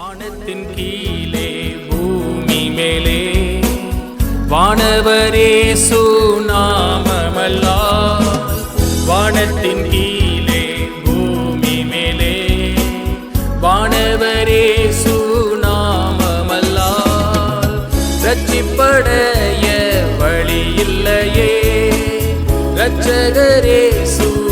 வானத்தின் கீழே பூமி மேலே. வானவரே சுநாமமல்லா. வானத்தின் கீழே பூமி மேலே. வானவரே சுநாமமல்லா. ரட்சிப்படைய வழி இல்லையே. ரட்சகரே சூ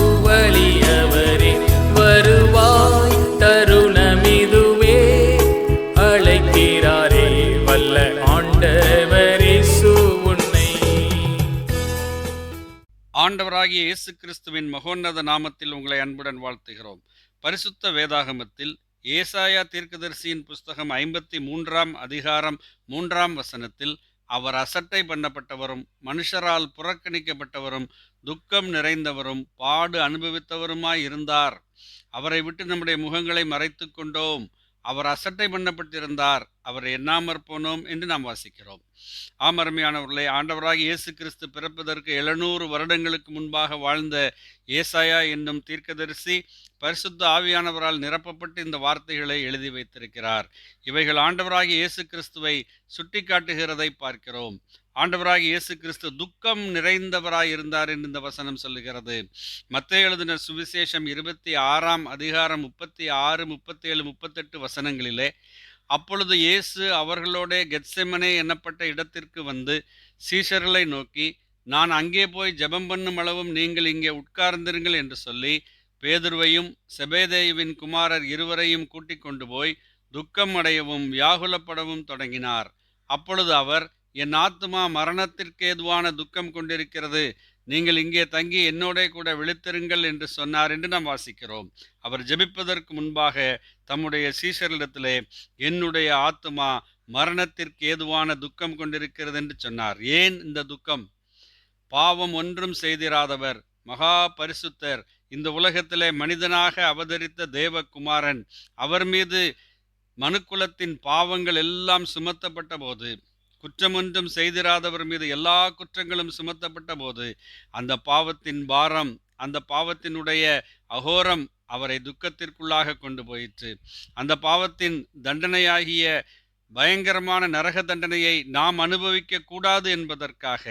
ஆண்டவராகிய இயேசு கிறிஸ்துவின் மகோன்னத நாமத்தில் உங்களை அன்புடன் வாழ்த்துகிறோம். பரிசுத்த வேதாகமத்தில் ஏசாயா தீர்க்கதரிசியின் புஸ்தகம் ஐம்பத்தி மூன்றாம் அதிகாரம் மூன்றாம் வசனத்தில் அவர் அசட்டை பண்ணப்பட்டவரும் மனுஷரால் புறக்கணிக்கப்பட்டவரும் துக்கம் நிறைந்தவரும் பாடு அனுபவித்தவருமாய் இருந்தார் அவரை விட்டு நம்முடைய முகங்களை மறைத்து கொண்டோம் அவர் அசட்டை பண்ணப்பட்டிருந்தார் அவரை எண்ணாமற் போனோம் என்று நாம் வாசிக்கிறோம். ஆமருமையானவர்களை ஆண்டவராக இயேசு கிறிஸ்து பிறப்பதற்கு எழுநூறு வருடங்களுக்கு முன்பாக வாழ்ந்த ஏசாயா என்னும் தீர்க்கதரிசி பரிசுத்த ஆவியானவரால் நிரப்பப்பட்டு இந்த வார்த்தைகளை எழுதி வைத்திருக்கிறார். இவைகள் ஆண்டவராகிய இயேசு கிறிஸ்துவை சுட்டிக்காட்டுகிறதை பார்க்கிறோம். ஆண்டவராகி இயேசு கிறிஸ்து துக்கம் நிறைந்தவராய் இருந்தார் என்று இந்த வசனம் சொல்லுகிறது. மத்திய எழுதின சுவிசேஷம் இருபத்தி ஆறாம் அதிகாரம் முப்பத்தி ஆறு முப்பத்தி ஏழு முப்பத்தெட்டு வசனங்களிலே அப்பொழுது இயேசு அவர்களோட கெட்செமனே எனப்பட்ட இடத்திற்கு வந்து சீஷர்களை நோக்கி நான் அங்கே போய் ஜெபம் பண்ணும் அளவும் நீங்கள் இங்கே உட்கார்ந்திருங்கள் என்று சொல்லி பேதுருவையும் செபேதேயுவின் குமாரர் இருவரையும் கூட்டிக் கொண்டு போய் துக்கம் அடையவும் வியாகுலப்படவும் தொடங்கினார். அப்பொழுது அவர் என் ஆத்துமா மரணத்திற்கேதுவான துக்கம் கொண்டிருக்கிறது. நீங்கள் இங்கே தங்கி என்னோட கூட விழித்திருங்கள் என்று சொன்னார் என்று நாம் வாசிக்கிறோம். அவர் ஜெபிப்பதற்கு முன்பாக தம்முடைய சீசரிடத்திலே என்னுடைய ஆத்துமா மரணத்திற்கு ஏதுவான துக்கம் கொண்டிருக்கிறது என்று சொன்னார். ஏன் இந்த துக்கம்? பாவம் ஒன்றும் செய்திராதவர். மகா பரிசுத்தர். இந்த உலகத்திலே மனிதனாக அவதரித்த தேவகுமாரன் அவர் மீது மனுக்குலத்தின் பாவங்கள் எல்லாம் சுமத்தப்பட்ட போது குற்றமொன்றும் செய்திராதவர் மீது எல்லா குற்றங்களும் சுமத்தப்பட்ட போது அந்த பாவத்தின் பாரம் அந்த பாவத்தினுடைய அகோரம் அவரை துக்கத்திற்குள்ளாக கொண்டு போயிற்று. அந்த பாவத்தின் தண்டனையாகிய பயங்கரமான நரக தண்டனையை நாம் அனுபவிக்க கூடாது என்பதற்காக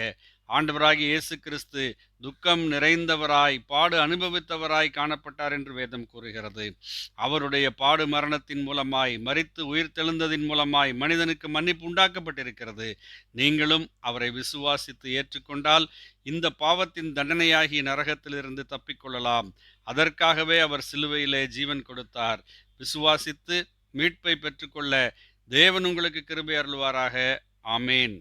ஆண்டவராகிய இயேசு கிறிஸ்து துக்கம் நிறைந்தவராய் பாடு அனுபவித்தவராய் காணப்பட்டார் என்று வேதம் கூறுகிறது. அவருடைய பாடு மரணத்தின் மூலமாய் மறித்து உயிர் தெழுந்ததின் மூலமாய் மனிதனுக்கு மன்னிப்பு உண்டாக்கப்பட்டிருக்கிறது. நீங்களும் அவரை விசுவாசித்து ஏற்றுக்கொண்டால் இந்த பாவத்தின் தண்டனையாகி நரகத்திலிருந்து தப்பிக்கொள்ளலாம் அதற்காகவே அவர் சிலுவையிலே ஜீவன் கொடுத்தார். விசுவாசித்து மீட்பை பெற்றுக்கொள்ள தேவன் உங்களுக்கு கிருபை அருள்வாராக. ஆமேன்.